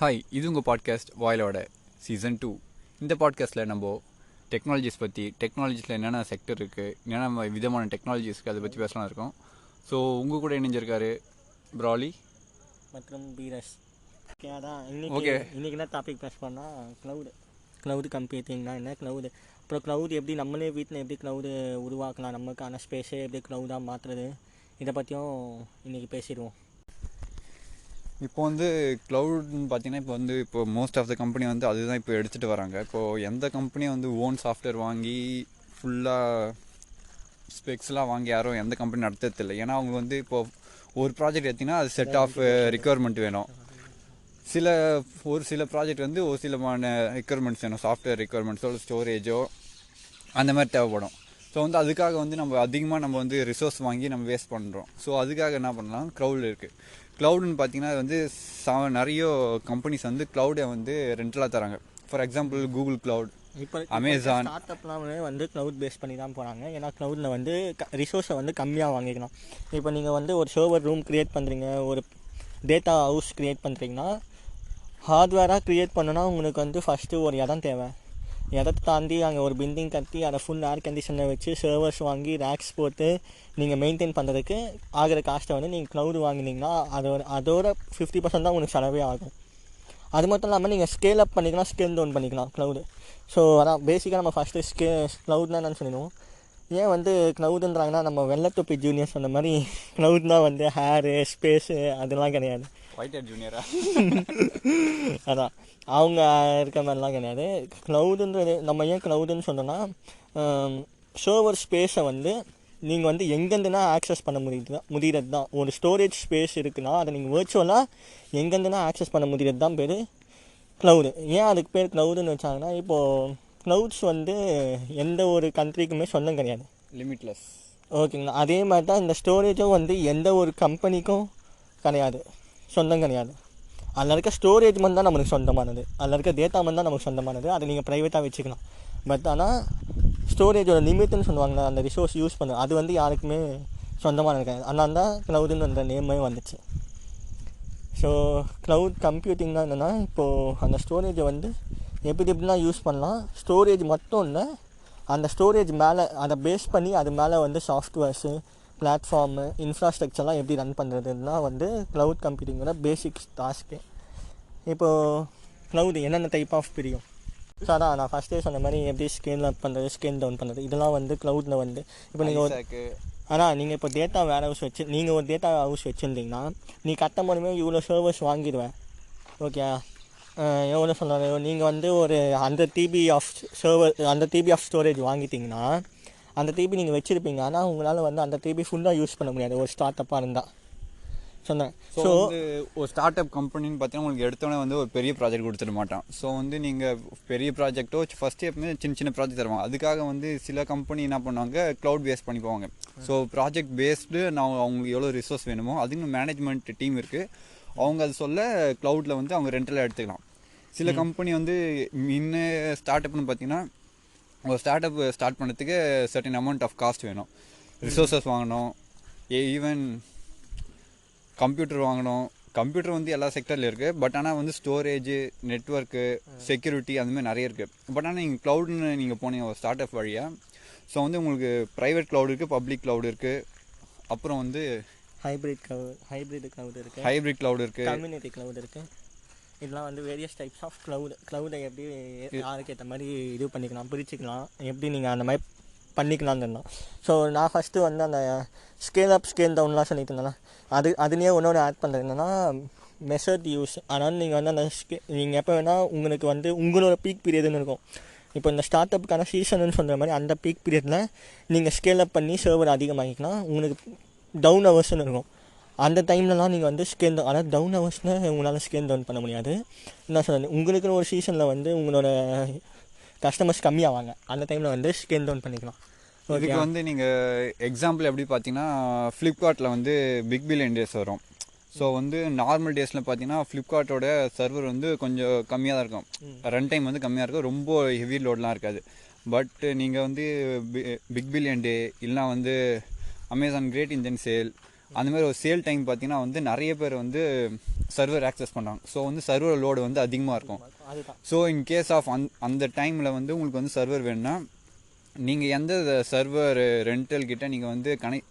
Hi இது உங்கள் podcast வாயிலோட season two இந்த பாட்காஸ்ட்டில் நம்ம டெக்னாலஜிஸ் பற்றி டெக்னாலஜிஸில் என்னென்ன செக்டர் இருக்குது என்னென்ன விதமான டெக்னாலஜிஸ் இருக்குது அதை பற்றி பேசலாம் இருக்கோம். ஸோ உங்கள் கூட இணைஞ்சிருக்காரு ப்ராலி மற்றும் பீரஸ் ஓகே அதான். Okay. இன்னைக்கு என்ன டாபிக் பேச பண்ணால் க்ளவுடு க்ளவுடு கம்ப்யூட்டிங்னா என்ன க்ளவுடு அப்புறம் க்ளவுட் எப்படி நம்மளே வீட்டில் எப்படி க்ளவுடு உருவாக்கலாம்? நமக்கான ஸ்பேஸே எப்படி க்ளவுடாக மாற்றுறது இதை பற்றியும் இன்னைக்கு பேசிடுவோம். இப்போ வந்து க்ளவுட்னு பார்த்தீங்கன்னா இப்போ வந்து இப்போ மோஸ்ட் ஆஃப் த கம்பெனி வந்து அதுதான் இப்போ எடுத்துகிட்டு வராங்க. இப்போது எந்த கம்பெனியும் வந்து ஓன் சாஃப்ட்வேர் வாங்கி ஃபுல்லாக ஸ்பெக்ஸ்லாம் வாங்கி யாரும் எந்த கம்பெனி நடத்துறதில்லை. ஏன்னா அவங்க வந்து இப்போது ஒரு ப்ராஜெக்ட் எடுத்திங்கன்னா அது செட் ஆஃப் ரிக்குவயர்மெண்ட் வேணும். சில ஒரு சில ப்ராஜெக்ட் வந்து ஒரு சிலமான ரெக்குயர்மெண்ட்ஸ் வேணும். சாஃப்ட்வேர் ரெக்குயர்மெண்ட்ஸோ ஸ்டோரேஜோ அந்த மாதிரி தேவைப்படும். ஸோ வந்து அதுக்காக வந்து நம்ம அதிகமாக நம்ம வந்து ரிசோர்ஸ் வாங்கி நம்ம வேஸ்ட் பண்ணுறோம் ஸோ அதுக்காக என்ன பண்ணலாம்? க்ரௌட் இருக்குது க்ளவுடுன்னு பார்த்தீங்கன்னா அது வந்து சா- நிறைய கம்பெனிஸ் வந்து க்ளவுடை வந்து ரெண்டலாக தராங்க. ஃபார் எக்ஸாம்பிள் கூகுள் க்ளவுட் இப்போ Amazon. ஸ்டார்ட் அப்லாம் வந்து க்ளவுட் பேஸ் பண்ணி தான் போகிறாங்க ஏன்னா க்ளவுடில் வந்து ரிசோர்ஸை வந்து கம்மியாக வாங்கிக்கலாம் இப்போ நீங்கள் வந்து ஒரு சர்வர் ரூம் க்ரியேட் பண்ணுறீங்க ஒரு டேட்டா ஹவுஸ் க்ரியேட் பண்ணுறீங்கன்னா ஹார்ட்வேராக க்ரியேட் பண்ணனா உங்களுக்கு வந்து ஃபஸ்ட்டு ஒரு இடம் தேவை. இடத்த தாண்டி அங்கே ஒரு பில்டிங் கட்டி அதை ஃபுல் ஏர் கண்டிஷனில் வச்சு சர்வர்ஸ் வாங்கி ரேக்ஸ் போட்டு நீங்கள் மெயின்டைன் பண்ணுறதுக்கு ஆகிற காஸ்ட்டை வந்து நீங்கள் க்ளவுடு வாங்கினீங்கன்னா அதோட அதோட ஃபிஃப்டி பர்சன்ட் தான் உங்களுக்கு செலவே ஆகும். அது மட்டும் இல்லாமல் நீங்கள் ஸ்கேல் அப் பண்ணிக்கலாம் ஸ்கேல் டவுன் பண்ணிக்கலாம் க்ளவுடு ஸோ அதான் பேசிக்காக நம்ம ஃபஸ்ட்டு ஸ்கே க்ளவுட்னா என்னன்னு சொல்லிடுவோம். ஏன் வந்து க்ளவுடுன்றாங்கன்னா நம்ம வெள்ளத்தொப்பி ஜூனியர்ஸ் அந்த மாதிரி க்ளவுட்னா வந்து ஹேரு ஸ்பேஸு அதெல்லாம் கிடையாது. ஒயிட் ஹெட் ஜூனியரா அதான். அவங்க இருக்க மாதிரிலாம் கிடையாது. க்ளவுடுன்றது நம்ம ஏன் க்ளவுடுன்னு சொன்னோன்னா சர்வர் ஸ்பேஸை வந்து நீங்கள் வந்து எங்கேருந்துனா ஆக்சஸ் பண்ண முடியுது முடிகிறது தான் ஒரு ஸ்டோரேஜ் ஸ்பேஸ் இருக்குன்னா அதை நீங்கள் வேர்ச்சுவலாக எங்கேருந்துனா ஆக்சஸ் பண்ண முடிகிறது தான் பேர் க்ளவுடு ஏன் அதுக்கு பேர் க்ளவுடுன்னு வச்சாங்கன்னா இப்போது க்ளவுட்ஸ் வந்து எந்த ஒரு கண்ட்ரிக்குமே சொந்தம் கிடையாது. லிமிட்லெஸ் ஓகேங்களா? அதே மாதிரி தான் இந்த ஸ்டோரேஜும் வந்து எந்த ஒரு கம்பெனிக்கும் கிடையாது. சொந்தம் கிடையாது அதில் இருக்க ஸ்டோரேஜ் மட்டும் தான் நமக்கு சொந்தமானது. அதில் இருக்க டேட்டா மட்டும் தான் நமக்கு சொந்தமானது. அதை நீங்கள் ப்ரைவேட்டாக வச்சுக்கலாம் பட் ஆனால் ஸ்டோரேஜோட லிமிட்னு சொல்லுவாங்களே அந்த ரிசோர்ஸ் யூஸ் பண்ண அது வந்து யாருக்குமே சொந்தமாக இருக்காது. அதனால தான் க்ளவுடுன்னு அந்த நேமே வந்துச்சு. ஸோ க்ளவுட் கம்ப்யூட்டிங்னா என்னென்னா இப்போது அந்த ஸ்டோரேஜை வந்து எப்படி எப்படிலாம் யூஸ் பண்ணலாம் ஸ்டோரேஜ் மட்டும் இல்லை அந்த ஸ்டோரேஜ் மேலே அதை பேஸ் பண்ணி அது மேலே வந்து சாஃப்ட்வேர்ஸு பிளாட்ஃபார்மு இன்ஃப்ராஸ்ட்ரக்சர்லாம் எப்படி ரன் பண்ணுறதுலாம் வந்து க்ளவுட் கம்ப்யூட்டிங்கோட பேசிக் டாஸ்க்கு இப்போது க்ளவுட் என்னென்ன டைப் ஆஃப் பிரியும்? ஸோ அதான் நான் ஃபஸ்ட்டே சொன்ன மாதிரி எப்படி ஸ்கேல் அப் பண்ணுறது ஸ்கேல் டவுன் பண்ணுறது இதெல்லாம் வந்து க்ளவுடில் வந்து இப்போ நீங்கள் ஒரு ஆனால் நீங்கள் இப்போ டேட்டா வேர் ஹவுஸ் வச்சு நீங்கள் ஒரு டேட்டா ஹவுஸ் வச்சுருந்தீங்கன்னா நீ கட்ட முடியுமே இவ்வளோ சர்வர்ஸ் வாங்கிடுவேன். ஓகே எவ்வளோ சொல்கிறாரு நீங்கள் வந்து ஒரு ஹண்ட்ரட் டிபி ஆஃப் சர்வர் அந்த டிபி ஆஃப் ஸ்டோரேஜ் வாங்கிட்டீங்கன்னா அந்த டிபி நீங்கள் வச்சுருப்பீங்க. ஆனால் உங்களால் வந்து அந்த டிபி ஃபுல்லாக யூஸ் பண்ண முடியாது. ஒரு ஸ்டார்ட் அப்பாக இருந்தால் சொன்னேன். ஸோ ஒரு ஸ்டார்ட் அப் கம்பெனின்னு பார்த்தீங்கன்னா உங்களுக்கு எடுத்தோடனே வந்து ஒரு பெரிய ப்ராஜெக்ட் கொடுத்துட மாட்டான். ஸோ வந்து நீங்கள் பெரிய ப்ராஜெக்ட்டோ ஃபஸ்ட்டு எப்பவுமே சின்ன சின்ன ப்ராஜெக்ட் தருவாங்க. அதுக்காக வந்து சில கம்பெனி என்ன பண்ணுவாங்க? க்ளவுட் பேஸ் பண்ணி போவாங்க. ஸோ ப்ராஜெக்ட் பேஸ்டு நான் அவங்களுக்கு எவ்வளோ ரிசோர்ஸ் வேணுமோ அதுக்கு மேனேஜ்மெண்ட் டீம் இருக்குது அவங்க அது சொல்ல க்ளவுடில் வந்து அவங்க ரெண்டலாக எடுத்துக்கலாம். சில கம்பெனி வந்து முன்ன ஸ்டார்ட் அப்னு பார்த்தீங்கன்னா ஒரு ஸ்டார்ட் அப் ஸ்டார்ட் பண்ணுறதுக்கு சர்டன் அமௌண்ட் ஆஃப் காஸ்ட் வேணும். ரிசோர்ஸஸ் வாங்கணும். ஈவன் கம்ப்யூட்டர் வாங்கணும். கம்ப்யூட்டர் வந்து எல்லா செக்டர்ல இருக்குது பட் ஆனால் வந்து ஸ்டோரேஜ் நெட்ஒர்க்கு செக்யூரிட்டி அந்த மாதிரி நிறைய இருக்குது பட் ஆனால் நீங்கள் க்ளவுட்னு நீங்கள் போனீங்க ஒரு ஸ்டார்ட் அப் வழியாக ஸோ வந்து உங்களுக்கு ப்ரைவேட் க்ளவுட் இருக்குது பப்ளிக் க்ளவுட் இருக்குது அப்புறம் வந்து ஹைப்ரிட் க்ளவுட் ஹைப்ரிட் க்ளவுட் இருக்குது ஹைப்ரிட் க்ளவுட் இருக்குது கம்யூனிட்டி க்ளவுட் இருக்குது இதெல்லாம் வந்து வேரியஸ் டைப்ஸ் ஆஃப் க்ளவுட் க்ளவுடை எப்படி யாருக்கு ஏற்ற மாதிரி இது பண்ணிக்கலாம் பிரிச்சுக்கலாம். எப்படி நீங்கள் அந்த மாதிரி பண்ணிக்கலாம்னு ஸோ நான் ஃபஸ்ட்டு வந்து அந்த ஸ்கேல் அப் ஸ்கேல் டவுன்லாம் சொல்லிட்டு இருந்தேன் அது அதுலேயே ஒன்றொரு ஆட் பண்ணுறது என்னென்னா மெஷர்ட் யூஸ் அதனால் நீங்கள் வந்து அந்த ஸ்கே நீங்கள் எப்போ வேணால் உங்களுக்கு வந்து உங்களோட பீக் பீரியட்னு இருக்கும். இப்போ இந்த ஸ்டார்ட் அப்புக்கான சீசனுன்னு சொல்கிற மாதிரி அந்த பீக் பீரியடில் நீங்கள் ஸ்கேல் அப் பண்ணி சர்வர் அதிகமாகிக்கலாம் உங்களுக்கு டவுன் ஹவர்ஸ்னு இருக்கும். அந்த டைம்லலாம் நீங்கள் வந்து ஸ்கேல் டவுன் ஆனால் டவுன் ஹவர்ஸில் உங்களால் ஸ்கேல் டவுன் பண்ண முடியாது. என்ன சொல்கிறது உங்களுக்குன்னு ஒரு சீசனில் வந்து உங்களோட கஸ்டமர்ஸ் கம்மியாவாங்க. அந்த டைமில் வந்து ஸ்கேல் டவுன் பண்ணிக்கலாம். இதுக்கு வந்து நீங்கள் எக்ஸாம்பிள் எப்படி பார்த்தீங்கன்னா ஃப்ளிப்கார்ட்டில் வந்து பிக் பில்லியன் டேஸ் வரும். ஸோ வந்து நார்மல் டேஸில் பார்த்தீங்கன்னா ஃப்ளிப்கார்ட்டோட சர்வர் வந்து கொஞ்சம் கம்மியாக தான் இருக்கும். ரன் டைம் வந்து கம்மியாக இருக்கும். ரொம்ப ஹெவி லோட்லாம் இருக்காது. பட் நீங்கள் வந்து பிக் பில்லியன் டே இல்லைனா வந்து அமேசான் கிரேட் இந்தியன் சேல் அந்த மாதிரி ஒரு சேல் டைம் பார்த்தீங்கன்னா வந்து நிறைய பேர் வந்து சர்வர் ஆக்சஸ் பண்ணுறாங்க ஸோ வந்து சர்வர் லோடு வந்து அதிகமாக இருக்கும். ஸோ இன் கேஸ் ஆஃப் அந் அந்த டைமில் வந்து உங்களுக்கு வந்து சர்வர் வேணும்னா நீங்கள் எந்த சர்வர் ரெண்டல் கிட்ட நீங்கள் வந்து கனெக்ட்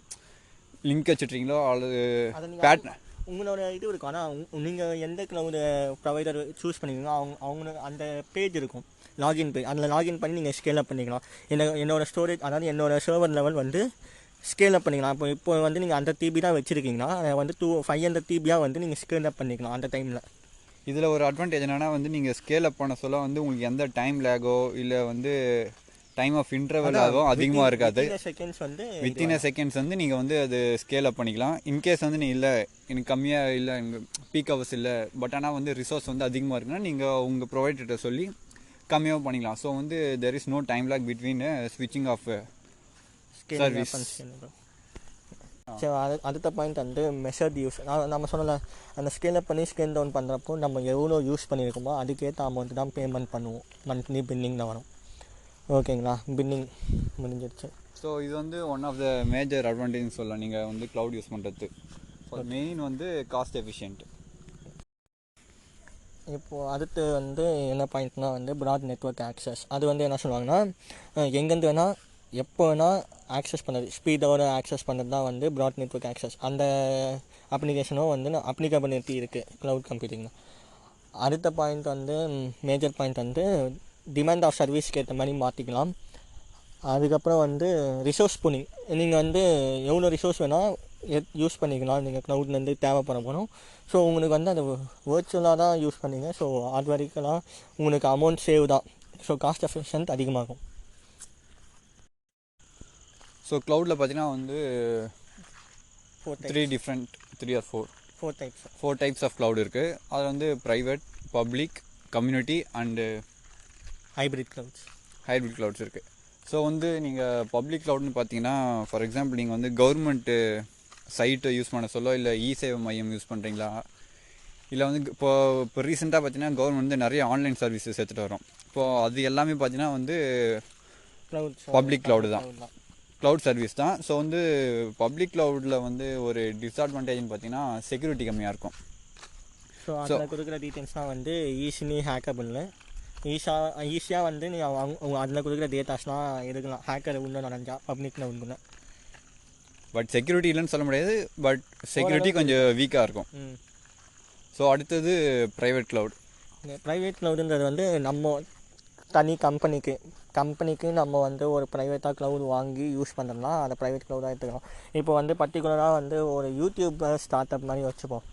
லிங்க் வச்சுட்றீங்களோ அல்லது பேட் உங்களோட இது இருக்கும். ஆனால் நீங்கள் எந்த க்ளவுடு ப்ரொவைடர் சூஸ் பண்ணிக்கீங்களோ அவங்க அவங்க அந்த பேஜ் இருக்கும். லாகின் பேஜ் அதில் லாகின் பண்ணி நீங்கள் ஸ்கேல் அப் பண்ணிக்கலாம். என்ன என்னோட ஸ்டோரேஜ் அதாவது என்னோட சர்வர் லெவல் வந்து ஸ்கேல் அப் பண்ணிக்கலாம். இப்போ இப்போ வந்து நீங்கள் அந்த டிபி தான் வச்சுருக்கீங்கன்னா அதை வந்து டூ ஃபைவ் ஹண்ட்ரட் டிபியாக வந்து நீங்கள் ஸ்கேல் அப் பண்ணிக்கலாம் அந்த டைமில் இதில் ஒரு அட்வான்டேஜ் என்னன்னா வந்து நீங்கள் ஸ்கேல் அப் பண்ண சொல்ல வந்து உங்களுக்கு எந்த டைம் லேகோ இல்லை வந்து டைம் ஆஃப் இன்டர்வல் ஆகும் அதிகமாக இருக்காது. செகண்ட்ஸ் வந்து வித்தின் அ செகண்ட்ஸ் வந்து நீங்கள் வந்து அது ஸ்கேல் அப் பண்ணிக்கலாம். இன்கேஸ் வந்து நீ இல்லை எனக்கு கம்மியாக இல்லை எனக்கு பீக் ஹவர்ஸ் இல்லை பட் ஆனால் வந்து ரிசோர்ஸ் வந்து அதிகமாக இருக்குன்னா நீங்கள் உங்கள் ப்ரொவைடர்கிட்ட சொல்லி கம்மியாகவும் பண்ணிக்கலாம். ஸோ வந்து there is no time lag between ஸ்விட்சிங் ஆஃப் Service. ஸோ அது அடுத்த பாயிண்ட் வந்து மெஷர்ட் யூஸ் நம்ம சொல்லல அந்த ஸ்கேல் அப் பண்ணி ஸ்கேல் டவுன் பண்ணுறப்போ நம்ம எவ்வளோ யூஸ் பண்ணியிருக்கோமோ அதுக்கேற்ற அமௌண்ட் தான் பேமெண்ட் பண்ணுவோம். மந்த்லி பில்லிங் தான் வரும். ஓகேங்களா பில்லிங் முடிஞ்சிருச்சு. ஸோ இது வந்து one of the major advantage சொல்லலாம். நீங்கள் வந்து க்ளவுட் யூஸ் பண்ணுறது மெயின் வந்து காஸ்ட் எஃபிஷியன்ட் இப்போது அடுத்து வந்து என்ன பாயிண்ட்னா வந்து ப்ராட் நெட்வொர்க் ஆக்சஸ் அது வந்து என்ன சொல்லுவாங்கன்னா எங்கேருந்து வேணால் எப்போ வேணால் ஆக்சஸ் பண்ணுறது ஸ்பீடோடு ஆக்சஸ் பண்ணுறது தான் வந்து ப்ராட் நெட்வொர்க் ஆக்சஸ் அந்த அப்ளிகேஷனும் வந்து அப்ளிகபிலிட்டி இருக்குது க்ளவுட் கம்ப்யூட்டிங் அடுத்த பாயிண்ட் வந்து மேஜர் பாயிண்ட் வந்து டிமாண்ட் ஆஃப் சர்வீஸ்க்கு ஏற்ற மாதிரி மாற்றிக்கலாம் அதுக்கப்புறம் வந்து ரிசோர்ஸ் புனிங் நீங்கள் வந்து எவ்வளோ ரிசோர்ஸ் வேணால் யூஸ் பண்ணிக்கலாம். நீங்கள் க்ளவுட்லேருந்து தேவைப்பட போகணும் ஸோ உங்களுக்கு வந்து அது வேர்ச்சுவலாக தான் யூஸ் பண்ணீங்க. ஸோ அது வரைக்கும்லாம் உங்களுக்கு அமௌண்ட் சேவ் தான். ஸோ காஸ்ட் எஃபிஷியன்ட் அதிகமாகும். ஸோ க்ளவுடில் பார்த்தீங்கன்னா வந்து four three different three or four four types four types of cloud இருக்குது அது வந்து private public community and hybrid clouds hybrid clouds இருக்குது ஸோ வந்து நீங்கள் பப்ளிக் க்ளவுட்னு பார்த்தீங்கன்னா ஃபார் எக்ஸாம்பிள் நீங்கள் வந்து கவர்மெண்ட்டு சைட்டை யூஸ் பண்ண சொல்ல இல்லை இ சேவை மையம் யூஸ் பண்ணுறீங்களா இல்லை வந்து இப்போ இப்போ ரீசெண்டாக பார்த்தீங்கன்னா கவர்மெண்ட் வந்து நிறைய ஆன்லைன் சர்வீசஸ் எடுத்துகிட்டு வரோம் இப்போது அது எல்லாமே பார்த்தீங்கன்னா வந்து Public cloud தான். க்ளவுட் சர்வீஸ் தான். ஸோ வந்து பப்ளிக் க்ளவுடில் வந்து ஒரு டிஸ்அட்வான்டேஜ்னு பார்த்தீங்கன்னா செக்யூரிட்டி கம்மியாக இருக்கும். ஸோ அதில் கொடுக்குற டீட்டெயில்ஸ்லாம் வந்து ஈஸிலி ஹேக்கபிள் ஈஸா ஈஸியாக வந்து நீ அவங்க அதில் கொடுக்குற டேட்டாஸ்லாம் எடுக்கலாம். ஹேக்கர் உள்ள நடந்தா பப்ளிக் க்ளவுட்குள்ள பட் செக்யூரிட்டி இல்லைன்னு சொல்ல முடியாது. பட் செக்யூரிட்டி கொஞ்சம் வீக்காக இருக்கும். ஸோ அடுத்தது ப்ரைவேட் க்ளவுட் ப்ரைவேட் க்ளவுடுன்றது வந்து நம்ம தனி கம்பெனிக்கு கம்பெனிக்கு நம்ம வந்து ஒரு ப்ரைவேட்டாக க்ளவுட் வாங்கி யூஸ் பண்ணுறோம்னா அதை ப்ரைவேட் க்ளவுடாக எடுத்துக்கலாம். இப்போ வந்து பர்டிகுலராக வந்து ஒரு யூடியூப் ஸ்டார்ட் அப் மாதிரி வச்சுப்போம்.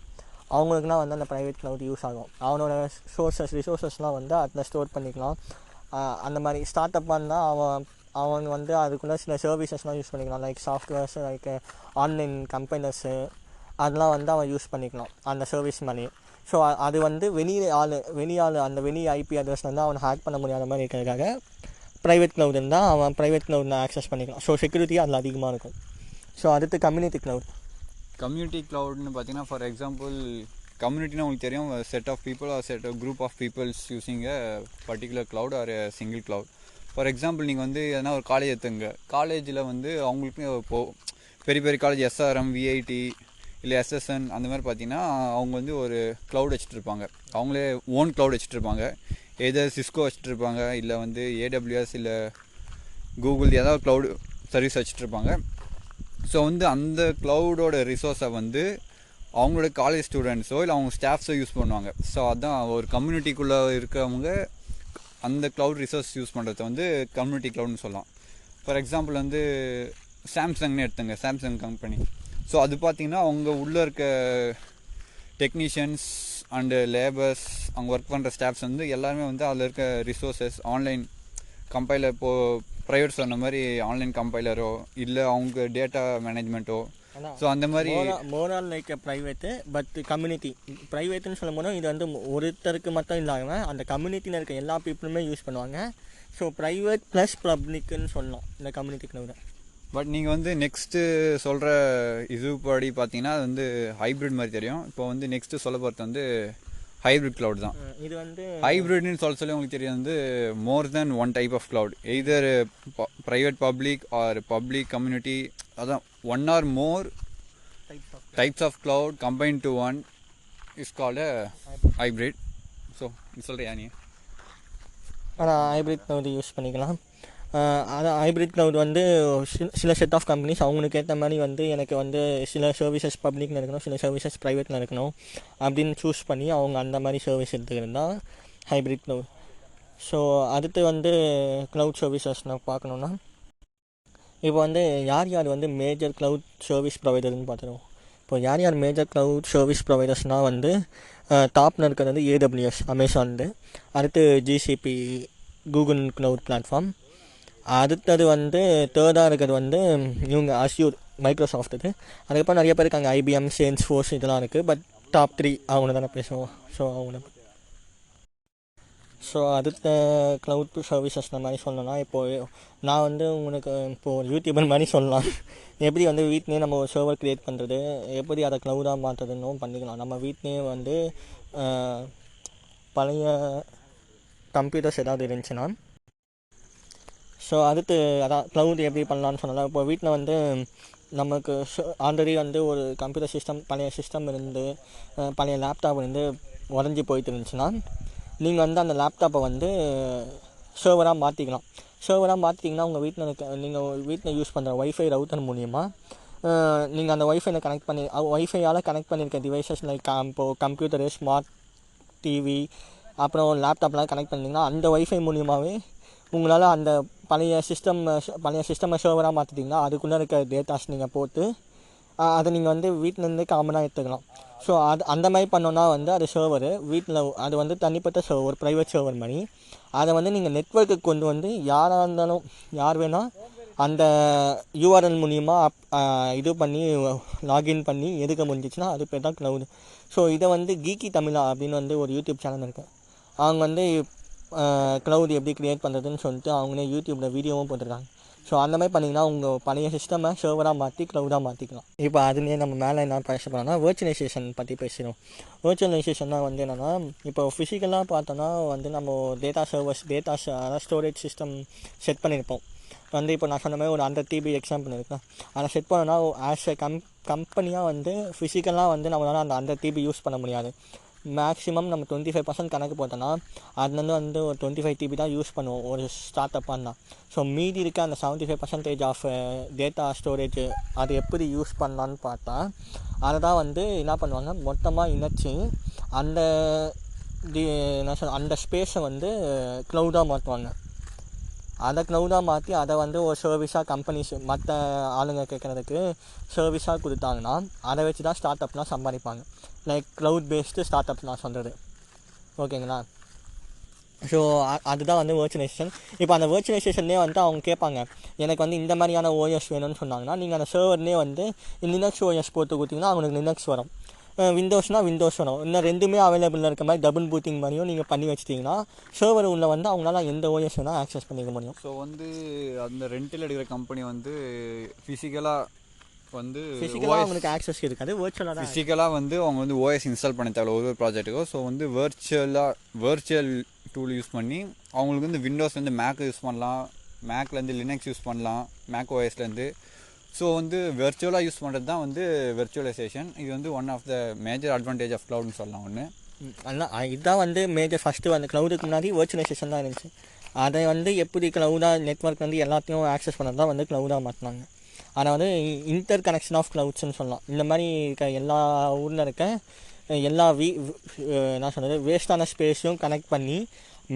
அவங்களுக்குலாம் வந்து அந்த ப்ரைவேட் க்ளவுட் யூஸ் ஆகும். அவனோட சோர்ஸஸ் ரிசோர்ஸஸ்லாம் வந்து அதில் ஸ்டோர் பண்ணிக்கலாம். அந்த மாதிரி ஸ்டார்ட் அப்பாக இருந்தால் அவன் அவன் வந்து அதுக்குள்ளே சில சர்வீசஸ்லாம் யூஸ் பண்ணிக்கலாம். Like softwares like online compilers அதெல்லாம் வந்து அவன் யூஸ் பண்ணிக்கலாம். அந்த சர்வீஸ் மாதிரி ஸோ அது வந்து வெளி ஆள் வெளி ஆள் அந்த வெளி ஐபி அட்ரஸ் வந்து அவனை ஹேக் பண்ண முடியாத மாதிரி இருக்கிறதுக்காக ப்ரைவேட் க்ளவுட் இருந்தால் அவன் ப்ரைவேட் க்ளவுடில் ஆக்சஸ் பண்ணிக்கலாம். ஸோ செக்யூரிட்டி அதில் அதிகமாக இருக்கும். ஸோ அடுத்து கம்யூனிட்டி க்ளவுட் கம்யூனிட்டி க்ளவுட்னு பார்த்தீங்கன்னா ஃபார் எக்ஸாம்பிள் கம்யூனிட்டினா உங்களுக்கு தெரியும் set of people or set of group of peoples using a particular cloud or single cloud for example நீங்கள் வந்து எதனா ஒரு காலேஜ் எடுத்துங்க காலேஜில் வந்து அவங்களுக்கு இப்போது பெரிய பெரிய காலேஜ் எஸ்ஆர்எம் விஐடி இல்லை எஸ்எஸ்என் அந்த மாதிரி பார்த்தீங்கன்னா அவங்க வந்து ஒரு க்ளவுட் வச்சுட்டு இருப்பாங்க. அவங்களே ஓன் க்ளவுட் வச்சுட்டு இருப்பாங்க. எதோ சிஸ்கோ வச்சுட்டு இருப்பாங்க இல்லை வந்து ஏடபிள்யூஎஸ் இல்லை கூகுள் ஏதாவது க்ளவுடு சர்வீஸ் வச்சுட்ருப்பாங்க ஸோ வந்து அந்த க்ளவுடோட ரிசோர்ஸை வந்து அவங்களோட காலேஜ் ஸ்டூடெண்ட்ஸோ இல்லை அவங்க ஸ்டாஃப்ஸோ யூஸ் பண்ணுவாங்க. ஸோ அதான் ஒரு கம்யூனிட்டிக்குள்ளே இருக்கிறவங்க அந்த க்ளவுட் ரிசோர்ஸ் யூஸ் பண்ணுறத வந்து கம்யூனிட்டி க்ளவுட்னு சொல்லலாம். ஃபார் எக்ஸாம்பிள் வந்து சாம்சங்னு எடுத்துங்க சாம்சங் கம்பெனி ஸோ அது பார்த்தீங்கன்னா அவங்க உள்ளே இருக்க டெக்னீஷியன்ஸ் அண்டு லேபர்ஸ் அவங்க ஒர்க் பண்ணுற ஸ்டாஃப்ஸ் வந்து எல்லாருமே வந்து அதில் இருக்க ரிசோர்ஸஸ் ஆன்லைன் கம்பைலர் இப்போது ப்ரைவேட் சொன்ன மாதிரி ஆன்லைன் கம்பைலரோ இல்லை அவங்க டேட்டா மேனேஜ்மெண்ட்டோ ஸோ அந்த மாதிரி மோரால் லைக் ப்ரைவேட்டு பட் கம்யூனிட்டி ப்ரைவேட்டுன்னு சொல்லும் போது இது வந்து ஒருத்தருக்கு மட்டும் இல்லாமல் அந்த கம்யூனிட்டியில் இருக்க எல்லா பீப்புளுமே யூஸ் பண்ணுவாங்க. ஸோ ப்ரைவேட் ப்ளஸ் பப்ளிக்குன்னு சொல்லலாம் இந்த கம்யூனிட்டி க்ளவுடை பட் நீங்கள் வந்து நெக்ஸ்ட்டு சொல்கிற இதுபடி பார்த்தீங்கன்னா அது வந்து ஹைப்ரிட் மாதிரி தெரியும். இப்போ வந்து நெக்ஸ்ட்டு சொல்ல போகிறது வந்து ஹைப்ரிட் க்ளவுட் தான். இது வந்து ஹைப்ரிட்னு சொல்ல சொல்லி உங்களுக்கு தெரியும் வந்து more than one type of cloud either private public or public community அதான் one or more types types of cloud combined to one is called a hybrid. So நீ சொல்கிறியா நீ? ஆனால் ஹைப்ரிட் க்ளவுட் யூஸ் பண்ணிக்கலாம். அதான் ஹைப்ரிட் க்ளவுட் வந்து சில சில செட் ஆஃப் கம்பெனிஸ் அவங்களுக்கு ஏற்ற மாதிரி வந்து எனக்கு வந்து சில சர்வீசஸ் பப்ளிக்னு இருக்கணும் சில சர்வீசஸ் ப்ரைவேட்டில் இருக்கணும் அப்படின்னு சூஸ் பண்ணி அவங்க அந்த மாதிரி சர்வீஸ் எடுத்துக்கிறது தான் ஹைப்ரிட் க்ளவுட் ஸோ அடுத்து வந்து க்ளவுட் சர்வீசஸ் நான் பார்க்கணுன்னா இப்போ வந்து யார் யார் வந்து மேஜர் க்ளவுட் சர்வீஸ் ப்ரொவைடர்னு பார்த்துருவோம். இப்போ யார் யார் மேஜர் க்ளவுட் சர்வீஸ் ப்ரொவைடர்ஸ்னால் வந்து டாப்பில் இருக்கிறது வந்து ஏடபிள்யூஎஸ் அமேசான்து அடுத்து ஜிசிபி கூகுள் க்ளவுட் பிளாட்ஃபார்ம் அடுத்தது வந்து தேர்டாக இருக்கிறது வந்து இவங்க அஷ்யூர் மைக்ரோசாஃப்ட் இது. அதுக்கப்புறம் நிறைய பேர் இருக்காங்க ஐபிஎம் சேல்ஸ் ஃபோர்ஸ் இதெல்லாம் இருக்குது பட் டாப் த்ரீ அவங்க தானே பேசுவோம். ஸோ அவங்க ஸோ அடுத்த க்ளவுட் சர்வீசஸ் இந்த மாதிரி சொல்லணும்னா இப்போது நான் வந்து உங்களுக்கு இப்போது யூடியூபர் மாதிரி சொல்லலாம். எப்படி வந்து வீட்லேயே நம்ம ஒரு சர்வர் க்ரியேட் பண்ணுறது எப்படி அதை க்ளவுடாக மாற்றுறதுன்னு பண்ணிக்கலாம். நம்ம வீட்லேயே வந்து பழைய கம்ப்யூட்டர்ஸ் ஏதாவது இருந்துச்சுன்னா ஸோ அடுத்து அதான் க்ளவுட் எப்படி பண்ணலான்னு சொன்னலாம் இப்போ வீட்டில் வந்து நமக்கு ஆல்ரெடி வந்து ஒரு கம்ப்யூட்டர் சிஸ்டம் பழைய சிஸ்டம் இருந்து பழைய லேப்டாப் இருந்து உடஞ்சி போயிட்டு இருந்துச்சுன்னா நீங்கள் வந்து அந்த லேப்டாப்பை வந்து சர்வராக மாற்றிக்கலாம் சர்வராக மாற்றிட்டிங்கன்னா உங்கள் வீட்டில் இருக்க நீங்கள் வீட்டில் யூஸ் பண்ணுற ஒய்ஃபை ரவுட்டர் மூலிமா நீங்கள் அந்த ஒய்ஃபைல கனெக்ட் பண்ணி ஒய்ஃபையால் கனெக்ட் பண்ணியிருக்க டிவைசஸ் லைக் இப்போது கம்ப்யூட்டரு ஸ்மார்ட் டிவி அப்புறம் லேப்டாப்லாம் கனெக்ட் பண்ணிங்கன்னா அந்த ஒய்ஃபை மூலியமாகவே உங்களால் அந்த பழைய சிஸ்டம் பழைய சிஸ்டமை சர்வராக மாற்றிட்டிங்கன்னா அதுக்குள்ளே இருக்க டேட்டாஸ் நீங்கள் போட்டு அதை நீங்கள் வந்து வீட்டிலேருந்து காமனாக எடுத்துக்கலாம். ஸோ அது அந்த மாதிரி பண்ணோன்னா வந்து அது சர்வரு வீட்டில் அது வந்து தனிப்பட்ட சர்வர் ப்ரைவேட் சர்வர் மாதிரி. அதை வந்து நீங்கள் நெட்ஒர்க்குக்கு கொண்டு வந்து யாராக இருந்தாலும் யார் வேணால் அந்த யூஆர்எல் மூலிமா அப் இது பண்ணி லாகின் பண்ணி எதுக்க முடிஞ்சிச்சுன்னா அது பேர் தான் க்ளவுடு ஸோ இதை வந்து கீக்கி தமிழா அப்படின்னு வந்து ஒரு யூடியூப் சேனல் இருக்குது அவங்க வந்து க்ளவுட் எப்படி க்ரியேட் பண்ணுறதுன்னு சொல்லிட்டு அவங்களே யூடியூப்பில் வீடியோவும் போட்டிருக்காங்க. ஸோ அந்த மாதிரி பண்ணிங்கன்னா உங்கள் பழைய சிஸ்டமை சர்வராக மாற்றி க்ளவுடாக மாற்றிக்கலாம் இப்போ அதுலேயே நம்ம மேலே என்ன பேச போகிறோம்னா வேர்ச்சுவலைசேஷன் பற்றி பேசுகிறோம் வேர்ச்சுவலைசேஷன்னா வந்து என்னென்னா இப்போ ஃபிசிக்கலாக பார்த்தோன்னா வந்து நம்ம டேட்டா சர்வர்ஸ் டேட்டா அதாவது ஸ்டோரேஜ் சிஸ்டம் செட் பண்ணியிருப்போம் வந்து இப்போ நான் சொன்ன மாதிரி ஒரு ஹண்ட்ரட் டிபி எக்ஸாம்பிள் இருக்குன்னா அதை செட் பண்ணோன்னா ஆஸ் எ கம் கம்பெனியாக வந்து ஃபிசிக்கலாக வந்து நம்மளால் அந்த ஹண்ட்ரட் டிபி யூஸ் பண்ண முடியாது. மேக்ஸிமம் நம்ம டுவெண்ட்டி ஃபைவ் பர்சன்ட் கணக்கு போட்டோன்னா அதுலேருந்து வந்து ஒரு டுவெண்ட்டி ஃபைவ் டிபி தான் யூஸ் பண்ணுவோம் ஒரு ஸ்டார்ட் அப்பான்னா ஸோ மீதி இருக்க அந்த seventy five percentage of data storage அது எப்படி யூஸ் பண்ணலான்னு பார்த்தா அதை தான் வந்து என்ன பண்ணுவாங்க மொத்தமாக இணைச்சி அந்த டி என்ன சொல் அந்த ஸ்பேஸை வந்து க்ளவுடாக மாற்றுவாங்க அதை க்ளவுடாக மாற்றி அதை வந்து ஒரு சர்வீஸாக கம்பெனிஸ் மற்ற ஆளுங்க கேட்குறதுக்கு சர்வீஸாக கொடுத்தாங்கன்னா அதை வச்சு தான் ஸ்டார்ட் அப்லாம் சம்பாதிப்பாங்க. Like cloud based start ups நான் சொல்கிறது ஓகேங்களா ஸோ அதுதான் வந்து வேர்ச்சுவலைசேஷன் இப்போ அந்த வேர்ச்சுவலைசேஷன்லேயே வந்து அவங்க கேட்பாங்க எனக்கு வந்து இந்த மாதிரியான ஓஎஸ் வேணும்னு சொன்னாங்கன்னா நீங்கள் அந்த சர்வர்லேயே வந்து லினக்ஸ் ஓஎஸ் போட்டு கொடுத்தீங்கன்னா அவங்களுக்கு லினக்ஸ் வரும். விண்டோஸ்னால் விண்டோஸ் வரும். இன்னும் ரெண்டுமே அவைலபிளில் இருக்க மாதிரி டபுள் பூத்திங் மாதிரியும் நீங்கள் பண்ணி வச்சிட்டிங்கன்னா சர்வர் உள்ள வந்து அவங்களால எந்த ஓஎஸ் வேணால் ஆக்சஸ் பண்ணிக்க முடியும். ஸோ வந்து அந்த ரெண்டில் எடுக்கிற கம்பெனி வந்து ஃபிசிக்கலாக வந்து ஃபிசிக்கலாக அவங்களுக்கு ஆக்சஸ் இருக்காது வேர்ச்சுவலாக தான் ஃபிசிக்கலாக வந்து அவங்க வந்து ஓஎஸ் இன்ஸ்டால் பண்ண தேவை ஒரு ஒரு ப்ராஜெக்ட்டுக்கும் ஸோ வந்து வேர்ச்சுவலாக வேர்ச்சுவல் டூல் யூஸ் பண்ணி அவங்களுக்கு வந்து விண்டோஸ் வந்து மேக் யூஸ் பண்ணலாம். மேக்லேருந்து லினக்ஸ் யூஸ் பண்ணலாம். மேக் ஓஎஸ்லேருந்து ஸோ வந்து வெர்ச்சுவலாக யூஸ் பண்ணுறது தான் வந்து வெர்ச்சுவலைசேஷன் இது வந்து one of the major advantage of க்ளவுட்னு சொல்லலாம் ஒன்று அதான் இதுதான் வந்து மேஜர் ஃபஸ்ட்டு வந்து க்ளவுடுக்கு முன்னாடி வேர்ச்சுவலைசேஷன் தான் இருந்துச்சு. அதை வந்து எப்படி க்ளவுடாக நெட்ஒர்க் வந்து எல்லாத்தையும் ஆக்சஸ் பண்ணது தான் வந்து க்ளவுடாக மாற்றினாங்க அதை வந்து இன்டர் கனெக்ஷன் ஆஃப் க்ளவுட்ஸ்னு சொல்லலாம். இந்த மாதிரி இருக்க எல்லா ஊரில் இருக்க எல்லா வீ என்ன சொல்கிறது வேஸ்டான ஸ்பேஸையும் கனெக்ட் பண்ணி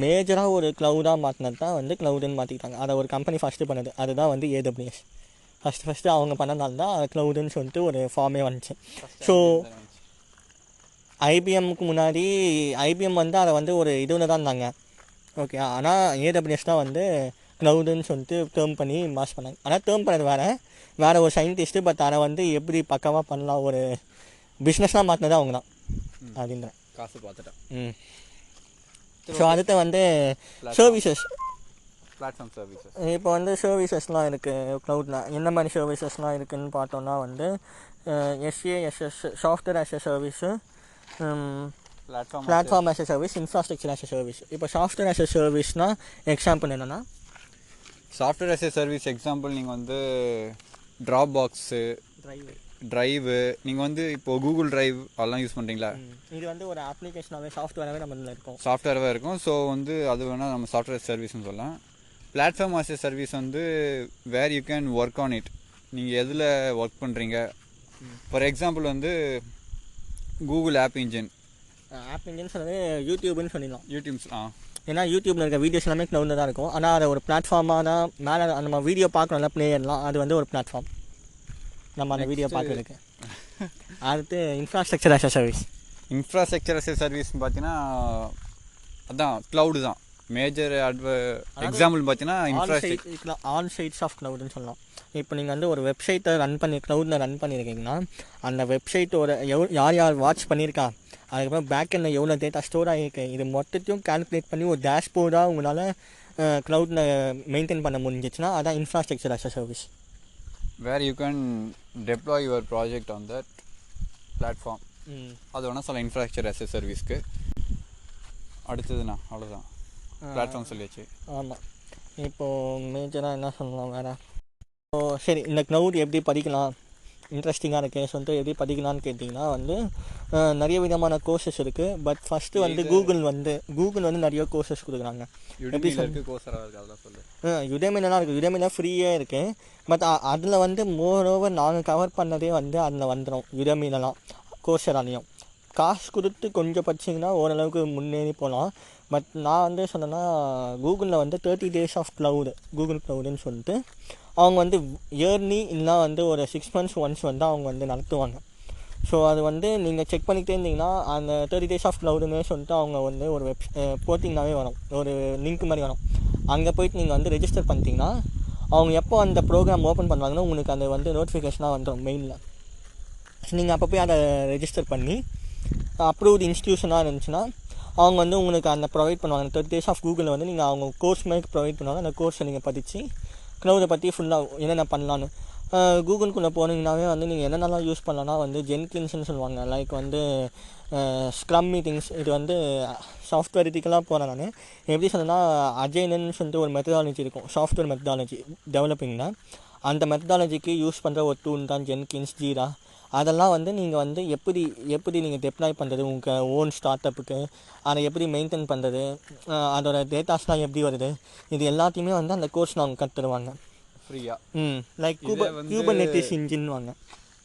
மேஜராக ஒரு க்ளவுடாக மாற்றினது தான் வந்து க்ளவுடுன்னு மாற்றிக்கிட்டாங்க அதை ஒரு கம்பெனி ஃபஸ்ட்டு பண்ணுது. அதுதான் வந்து ஏடபிள்யூஎஸ் ஃபஸ்ட்டு ஃபஸ்ட்டு அவங்க பண்ணதால தான் க்ளவுடுன்னு சொல்லிட்டு ஒரு ஃபார்மே வந்துச்சு. ஸோ ஐபிஎம்க்கு முன்னாடி ஐபிஎம் வந்து அதை வந்து ஒரு இதுவில் தான் இருந்தாங்க ஓகே ஆனால் ஏடபிள்யூஎஸ் தான் வந்து க்ளவுடுன்னு சொல்லிட்டு டேர்ம் பண்ணி மாஸ் பண்ணாங்க. ஆனால் டேர்ம் பண்ணது வேறு. வேறு ஒரு சயின்டிஸ்ட்டு பட் அதை வந்து எப்படி பக்காவாக பண்ணலாம் ஒரு பிஸ்னஸ்லாம் மாற்றினது அவங்க தான் அப்படின்றேன் காசு பார்த்துட்டேன். ம். ஸோ அடுத்து வந்து சர்வீசஸ் பிளாட்ஃபார்ம் சர்வீசஸ் இப்போ வந்து சர்வீசஸ்லாம் இருக்குது க்ளவுடில் என்ன மாதிரி சர்வீசஸ்லாம் இருக்குதுன்னு பார்த்தோன்னா வந்து SaaS software as a service platform platform as a service infrastructure as a service இப்போ சாஃப்ட்வேர் ஆஸ் எ சர்வீஸ்னால் எக்ஸாம்பிள் என்னென்னா software as a service example நீங்கள் வந்து ட்ராப் பாக்ஸு டிரைவு நீங்கள் வந்து இப்போ கூகுள் டிரைவ் அதெல்லாம் யூஸ் பண்ணுறீங்களா இது வந்து ஒரு அப்ளிகேஷனாகவே சாஃப்ட்வேராகவே நம்ம இருக்கும். சாஃப்ட்வேராக இருக்கும். ஸோ வந்து அது வேணால் நம்ம சாஃப்ட்வேர் சர்வீஸ்னு சொல்லலாம். பிளாட்ஃபார்ம் ஆஸ் சர்வீஸ் வந்து where you can work on it நீங்கள் எதில் ஒர்க் பண்ணுறீங்க ஃபார் எக்ஸாம்பிள் வந்து Google app engine app engine சொன்னது யூடியூப்னு சொல்லிடலாம். யூடியூப்ஸ் ஆ. ஏன்னா யூடியூப்ல இருக்க வீடியோஸ் எல்லாமே க்ளவுடில் தான் இருக்கும். ஆனால் அதை ஒரு பிளாட்ஃபார்மாக தான் மேலே நம்ம வீடியோ பார்க்குறோம்ல பிளேயர்லாம் அது வந்து ஒரு பிளாட்ஃபார்ம் நம்ம அந்த வீடியோ பார்க்குறதுக்கு. அடுத்து infrastructure as a service infrastructure as சர்வீஸ்னு பார்த்தீங்கன்னா அதான் க்ளவுடு தான். மேஜர் அட்வ எக்ஸாம்பிள் பார்த்தீங்கன்னா இன்ஃப்ராஸ்ட்ரக்சர் ஆன் சைட்ஸ் ஆஃப் க்ளவுடுன்னு சொல்லலாம். இப்போ நீங்கள் வந்து ஒரு வெப்சைட்டை ரன் பண்ணி க்ளவுடில் ரன் பண்ணியிருக்கீங்கன்னா அந்த வெப்சைட்டோட எவ் யார் யார் வாட்ச் பண்ணியிருக்கா அதுக்கப்புறம் பேக் எண்டில் எவ்வளோ டேட்டா ஸ்டோர் ஆகிருக்கு இது மொத்தத்தையும் கால்குலேட் பண்ணி ஒரு டேஷ்போர்டாக உங்களால் க்ளவுடில் மெயின்டைன் பண்ண முடிஞ்சிச்சுன்னா அதான் infrastructure as a service where you can deploy your project on that platform அது வேணால் சொல்லலாம் இன்ஃப்ராஸ்ட்ரக்சர் அஸ் சர்வீஸ்க்கு அடுத்ததுண்ணா அவ்வளோதான் பிளாட்ஃபார்ம் சொல்லியாச்சு. ஆமாம் இப்போது மேஜராக என்ன சொல்லலாம் வேறு? இப்போ சரி இந்த க்ளவுட் எப்படி படிக்கலாம்? இன்ட்ரெஸ்டிங்காக இருக்குது சொல்லிட்டு எப்படி படிக்கலாம்னு கேட்டிங்கன்னா வந்து நிறைய விதமான கோர்சஸ் இருக்குது பட் ஃபஸ்ட்டு வந்து கூகுள் வந்து கூகுள் வந்து நிறைய கோர்சஸ் கொடுக்குறாங்க. சொல்லு. யுடேமிலாம் இருக்குது யுடேமிலாம் ஃப்ரீயாக இருக்குது பட் அதில் வந்து மோர் ஓவர் நாங்கள் கவர் பண்ணதே வந்து அதில் வந்துடும் யுடேமிலலாம் கோர்சராலையும் காசு கொடுத்து கொஞ்சம் படிச்சிங்கன்னா ஓரளவுக்கு முன்னேறி போகலாம். பட் நான் வந்து சொன்னேன்னா கூகுளில் வந்து thirty days of cloud Google க்ளவுடுன்னு சொல்லிட்டு அவங்க வந்து இயர்லி இல்லைனா வந்து ஒரு சிக்ஸ் மந்த்ஸ் ஒன்ஸ் வந்து அவங்க வந்து நடத்துவாங்க. ஸோ அது வந்து நீங்கள் செக் பண்ணிக்கிட்டே இருந்தீங்கன்னா அந்த தேர்ட்டி டேஸ் ஆஃப் க்ளவுடுன்னு சொல்லிட்டு அவங்க வந்து ஒரு வெப் போட்டிங்கனாவே வரும். ஒரு லிங்க் மாதிரி வரும். அங்கே போயிட்டு நீங்கள் வந்து ரெஜிஸ்டர் பண்ணிட்டீங்கன்னா அவங்க எப்போ அந்த ப்ரோக்ராம் ஓப்பன் பண்ணுவாங்கன்னா உங்களுக்கு அந்த வந்து நோட்டிஃபிகேஷனாக வந்துடும் மெயிலில் நீங்கள் அப்போ போய் அதை ரெஜிஸ்டர் பண்ணி அப்ரூவ்டு இன்ஸ்டியூஷனாக இருந்துச்சுன்னா அவங்க வந்து உங்களுக்கு அந்த ப்ரொவைட் பண்ணுவாங்க. தேர்ட்டி டேஸ் ஆஃப் கூகுளில் வந்து நீங்கள் அவங்க கோர்ஸ் மாதிரி ப்ரொவைட் பண்ணுவாங்க. அந்த கோர்ஸை நீங்கள் படித்து க்ளவுடை பற்றி ஃபுல்லாக என்னென்ன பண்ணலான்னு கூகுளுக்குள்ளே போனீங்கன்னாவே வந்து நீங்கள் என்னென்னலாம் யூஸ் பண்ணலாம்னா வந்து ஜென்கின்ஸ்னு சொல்லுவாங்க. லைக் வந்து ஸ்க்ரம் மீட்டிங்ஸ் இது வந்து சாஃப்ட்வேர் இதுக்கெல்லாம் போகிறேன் நான். எப்படி சொன்னேன்னா அஜைனன்னு சொல்லிட்டு ஒரு மெத்தடாலஜி இருக்கும். சாஃப்ட்வேர் மெத்தடாலஜி டெவலப்பிங்கில் அந்த மெத்தடாலஜிக்கு யூஸ் பண்ணுற ஒரு டூல் தான் ஜென்கின்ஸ் ஜீரா அதெல்லாம் வந்து நீங்கள் வந்து எப்படி எப்படி நீங்கள் டெப்ளாய் பண்ணுறது உங்கள் ஓன் ஸ்டார்ட் அப்புக்கு அதை எப்படி மெயின்டைன் பண்ணுறது அதோட டேட்டாஸ்லாம் எப்படி வருது? இது எல்லாத்தையுமே வந்து அந்த கோர்ஸ் அவங்க கற்றுருவாங்க ஃப்ரீயாக ம் லைக் கூப வந்து- கியூபர்நெட்டிஸ் இன்ஜின் வாங்க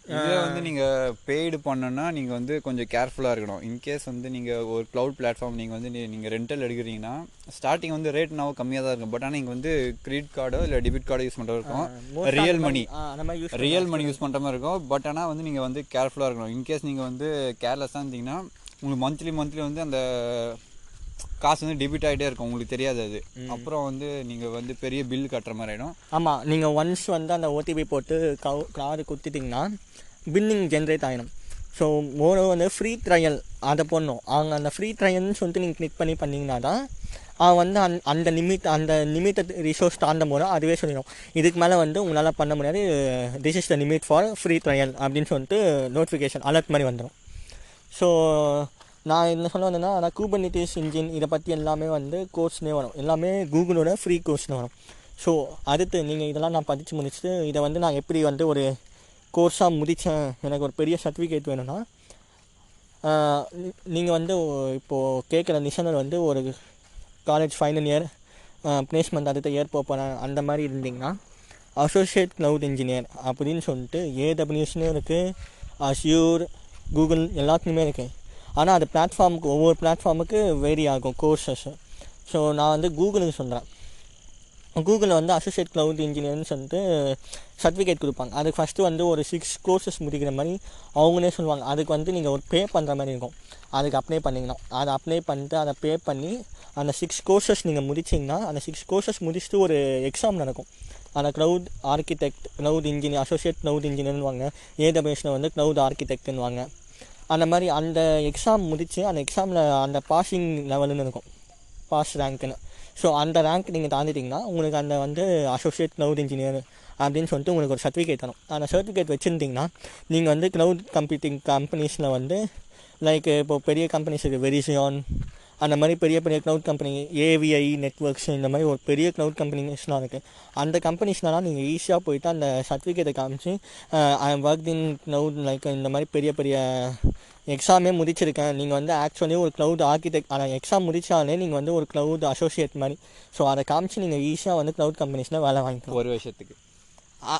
இதே வந்து நீங்கள் பெய்டு பண்ணணும்னா நீங்கள் வந்து கொஞ்சம் கேர்ஃபுல்லாக இருக்கணும். இன்கேஸ் வந்து நீங்கள் ஒரு க்ளவுட் பிளாட்ஃபார்ம் நீங்கள் வந்து நீங்கள் ரெண்டல் எடுக்கிறீங்கன்னா ஸ்டார்டிங் வந்து ரேட் நான் கம்மியாக தான் இருக்கும். பட் ஆனால் நீங்கள் வந்து கிரெடிட் கார்டோ இல்லை டெபிட் கார்டோ யூஸ் பண்ணுறது இருக்கும். Real money real money use பண்ணுற மாதிரி இருக்கும். பட் ஆனால் வந்து நீங்கள் வந்து கேர்ஃபுல்லாக இருக்கணும். இன்கேஸ் நீங்கள் வந்து கேர்லெஸ்ஸாக இருந்தீங்கன்னா உங்களுக்கு மந்த்லி மந்த்லி வந்து அந்த காசு வந்து டெபிட் ஆகிட்டே இருக்கும். உங்களுக்கு தெரியாது அது. அப்புறம் வந்து நீங்கள் வந்து பெரிய பில் கட்டுற மாதிரி ஆகிடும் ஆமாம் நீங்கள் ஒன்ஸ் வந்து அந்த ஓடிபி போட்டு கவு கார்டு கொடுத்துட்டிங்கன்னா பில்லிங் ஜென்ரேட் ஆகிடும் ஸோ மோரோ வந்து ஃப்ரீ ட்ரையல் அதை போடணும். அவங்க அந்த ஃப்ரீ ட்ரையல்னு சொல்லிட்டு நீங்கள் கிளிக் பண்ணி பண்ணிங்கன்னா தான் அவன் வந்து அந் அந்த லிமிட் அந்த லிமிட்டட் ரிசோர்ஸ் தாண்ட போது அதுவே சொல்லிடும். இதுக்கு மேலே வந்து உங்களால் பண்ண முடியாது this is the limit for free trial அப்படின்னு சொல்லிட்டு நோட்டிஃபிகேஷன் அலர்ட் மாதிரி வந்துடும் ஸோ நான் என்ன சொல்ல வந்தேன்னா ஆனால் கூபர்னிட்டிஸ் இன்ஜின் இதை பற்றி எல்லாமே வந்து கோர்ஸ்னே வரும். எல்லாமே கூகுளோட ஃப்ரீ கோர்ஸ்னு வரும். ஸோ அடுத்து நீங்கள் இதெல்லாம் நான் படித்து முடிச்சுட்டு இதை வந்து நான் எப்படி வந்து ஒரு கோர்ஸாக முடித்தேன் எனக்கு ஒரு பெரிய சர்டிஃபிகேட் வேணும்னா நீங்கள் வந்து இப்போது கேட்குற நிஷனர் வந்து ஒரு காலேஜ் ஃபைனல் இயர் பிளேஸ்மெண்ட் அடுத்த இயர் போகிறேன் அந்த மாதிரி இருந்தீங்கன்னா அசோசியேட் க்ளவுட் இன்ஜினியர் அப்படின்னு சொல்லிட்டு ஏடபிள்யூஸ்னு இருக்குது அஷ்யூர் கூகுள் எல்லாத்துலேயுமே இருக்குது ஆனால் அது பிளாட்ஃபார்முக்கு ஒவ்வொரு பிளாட்ஃபார்முக்கு வேரி ஆகும் கோர்சஸ் ஸோ நான் வந்து கூகுளுக்கு சொல்கிறேன் கூகுளில் வந்து அசோசியேட் க்ளவுட் இன்ஜினியர்னு சொல்லிட்டு சர்டிஃபிகேட் கொடுப்பாங்க. அதுக்கு ஃபஸ்ட்டு வந்து ஒரு சிக்ஸ் கோர்சஸ் முடிக்கிற மாதிரி அவங்களே சொல்லுவாங்க. அதுக்கு வந்து நீங்கள் ஒரு பே பண்ணுற மாதிரி இருக்கும். அதுக்கு அப்ளை பண்ணிங்கன்னா அதை அப்ளை பண்ணிட்டு அதை பே பண்ணி அந்த சிக்ஸ் கோர்சஸ் நீங்கள் முடிச்சிங்கன்னா அந்த சிக்ஸ் கோர்சஸ் முடிச்சுட்டு ஒரு எக்ஸாம் நடக்கும். அந்த cloud architect cloud engineer associate cloud இன்ஜினியர்னு வாங்க ஏடபிள்யூஎஸில் வந்து க்ளவுட் ஆர்கிடெக்ட்னு வாங்க அந்த மாதிரி அந்த எக்ஸாம் முடித்து அந்த எக்ஸாமில் அந்த பாசிங் லெவலுன்னு இருக்கும். பாஸ் ரேங்க்குன்னு ஸோ அந்த ரேங்க் நீங்கள் தாண்டிட்டிங்கன்னா உங்களுக்கு அந்த வந்து அசோசியேட் க்ளவுட் இன்ஜினியர் அப்படின்னு சொல்லிட்டு உங்களுக்கு ஒரு சர்டிஃபிகேட் தரும். அந்த சர்டிஃபிகேட் வச்சுருந்தீங்கன்னா நீங்கள் வந்து க்ளவுட் கம்ப்யூட்டிங் கம்பெனிஸில் வந்து லைக் இப்போது பெரிய கம்பெனிஸ் இருக்குது வெரிசியான் அந்த மாதிரி பெரிய பெரிய க்ளவுட் கம்பெனி ஏவிஐ நெட்ஒர்க்ஸ் இந்த மாதிரி ஒரு பெரிய க்ளவுட் கம்பெனிஸ்லாம் இருக்குது அந்த கம்பெனிஸ்னாலாம் நீங்கள் ஈஸியாக போயிட்டு அந்த சர்டிஃபிகேட்டை காமிச்சு I am work in cloud like இந்த மாதிரி பெரிய பெரிய எக்ஸாமே முடிச்சிருக்கேன். நீங்கள் வந்து ஆக்சுவலி ஒரு க்ளவுட் ஆர்கிடெக்ட் ஆனால் எக்ஸாம் முடிச்சாலே நீங்கள் வந்து ஒரு க்ளவுட் அசோசியேட் மாதிரி. ஸோ அதை காமிச்சு நீங்கள் ஈஸியாக வந்து க்ளவுட் கம்பெனிஸில் வேலை வாங்கிக்கலாம். ஒரு வருஷத்துக்கு.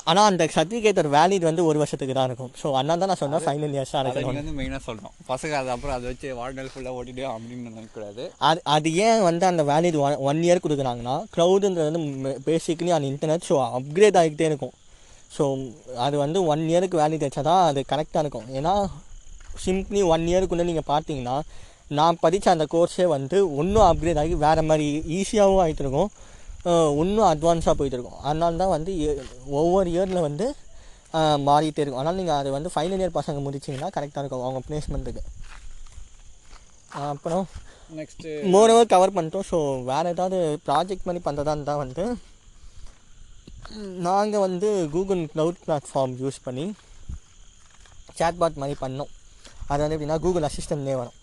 ஆனால் அந்த சர்டிஃபிகேட் வேலிட் வந்து ஒரு வருஷத்துக்கு தான் இருக்கும். ஸோ அதனால தான் நான் சொன்னேன் ஃபைனல் இயர்ஸாக நீங்கள் வந்து மெயினாக சொல்லணும். பசங்க அது அப்புறம் அதை வச்சு வாழ்நாள் ஃபுல்லாக ஓட்டிட்டு அப்படின்னு நினைக்கக்கூடாது அது அது ஏன் வந்து அந்த வேலிட் ஒன் ஒன் இயர் கொடுக்குறாங்கன்னா க்ளவுடுன்றது வந்து பேசிக்கலி அந்த இன்டர்நெட் ஸோ அப்கிரேட் ஆகிக்கிட்டே இருக்கும். ஸோ அது வந்து ஒன் இயருக்கு வேலிட் வச்சா தான் அது கரெக்டாக இருக்கும். ஏன்னா சிம்ப்ளி ஒன் இயருக்குள்ளே நீங்கள் பார்த்தீங்கன்னா நான் படித்த அந்த கோர்ஸே வந்து இன்னும் அப்கிரேட் ஆகி வேறு மாதிரி ஈஸியாகவும் ஆகிட்டு இருக்கும் இன்னும் அட்வான்ஸாக போயிட்டு இருக்கும் அதனால தான் வந்து ஒவ்வொரு இயரில் வந்து மாறிட்டே இருக்கும். அதனால் நீங்கள் அது வந்து ஃபைனல் இயர் பசங்க முடிச்சிங்கன்னா கரெக்டாக இருக்கும். அவங்க பிளேஸ்மெண்ட்டுக்கு அப்புறம் நெக்ஸ்ட்டு மோரோவர் கவர் பண்ணிட்டோம். ஸோ வேறு ஏதாவது ப்ராஜெக்ட் மாதிரி பண்ணுறதா இருந்தால் வந்து நாங்கள் வந்து கூகுள் க்ளவுட் பிளாட்ஃபார்ம் யூஸ் பண்ணி சேட்பாட் மாதிரி பண்ணோம். அது வந்து எப்படின்னா கூகுள் அசிஸ்டன்ட்லேயே வரும்.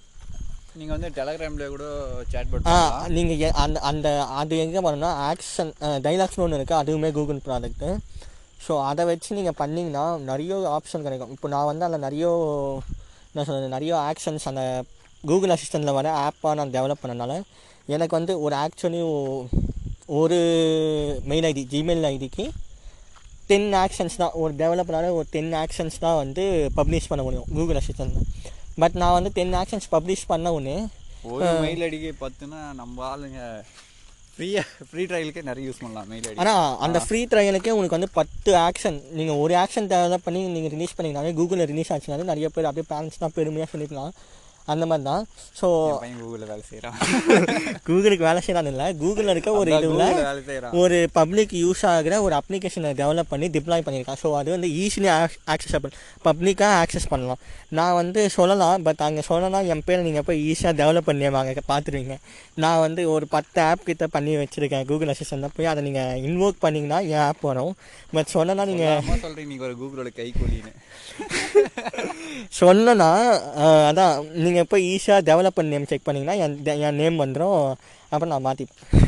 நீங்கள் வந்து டெலகிராமில் கூட சேட் பண்ணலாம். நீங்கள் அந்த அந்த அது எங்கே பண்ணணும்னா ஆக்ஷன் டைலாக்ஸ்னு ஒன்று இருக்குது அதுவுமே கூகுள் ப்ராடக்ட்டு ஸோ அதை வச்சு நீங்கள் பண்ணிங்கன்னா நிறைய ஆப்ஷன் கிடைக்கும். இப்போ நான் வந்து அதில் நிறைய என்ன சொல்கிறது நிறைய ஆக்ஷன்ஸ் அந்த கூகுள் அசிஸ்டண்ட்டில் வர ஆப்பாக நான் டெவலப் பண்ணனால எனக்கு வந்து ஒரு ஆக்சுவலி ஒரு மெயில் ஐடி ஜிமெயில் ஐடிக்கு டென் ஆக்ஷன்ஸ் தான் ஒரு டெவலப்பரால் ஒரு டென் ஆக்ஷன்ஸ் தான் வந்து பப்ளிஷ் பண்ண முடியும் கூகுள் அசிஸ்டண்ட்டில் பட் நான் வந்து டென் ஆக்ஷன்ஸ் பப்ளிஷ் பண்ண உடனே ஒரு மெயில் ஐடிக்கு பத்துனா நம்ம ஆளுங்க ஃப்ரீயாக ஃப்ரீ ட்ரையலுக்கே நிறைய யூஸ் பண்ணலாம் மெயில் ஆனால் அந்த ஃப்ரீ ட்ரையலுக்கே உங்களுக்கு வந்து பத்து ஆக்ஷன் நீங்கள் ஒரு ஆக்ஷன் டெவலப் பண்ணி நீங்கள் ரிலீஸ் பண்ணிங்கனாலே கூகுளில் ரிலீஸ் ஆச்சுனாலே நிறைய பேர் அப்படியே பேரண்ட்ஸ்லாம் பெருமையாக சொல்லிக்கலாம். அந்த மாதிரி தான். ஸோ கூகுளில் வேலை செய்கிறான் கூகுளுக்கு வேலை செய்யறான்னு இல்லை. கூகுளில் இருக்க ஒரு இதுவில் ஒரு பப்ளிக் யூஸ் ஆகிற ஒரு அப்ளிகேஷனை டெவலப் பண்ணி டிப்ளாய் பண்ணியிருக்கான். ஸோ அது வந்து ஈஸிலி ஆக்சஸபிள் பப்ளிக்காக ஆக்சஸ் பண்ணலாம். நான் வந்து சொல்லலாம் பட் அங்கே சொல்லலாம் என் பேரை நீங்கள் போய் ஈஸியாக டெவலப் பண்ணி வாங்க. பார்த்துருவீங்க நான் வந்து ஒரு பத்து ஆப் கிட்ட பண்ணி வச்சுருக்கேன். கூகுள் அசிஸ்டண்ட்டில் போய் அதை நீங்கள் இன்வோக் பண்ணிங்கன்னா என் ஆப் வரும். பட் சொன்னா நீங்கள் சொல்கிறீங்க நீங்கள் ஒரு கூகுளோட கைக்கூலின்னு. சொன்னேன்னா அதான் நீங்கள் போய் ஈஸியாக டெவலப்பர் நேம் செக் பண்ணிங்கன்னா என் என் நேம் வந்துடும் அப்புறம் நான் மாற்றிப்பேன்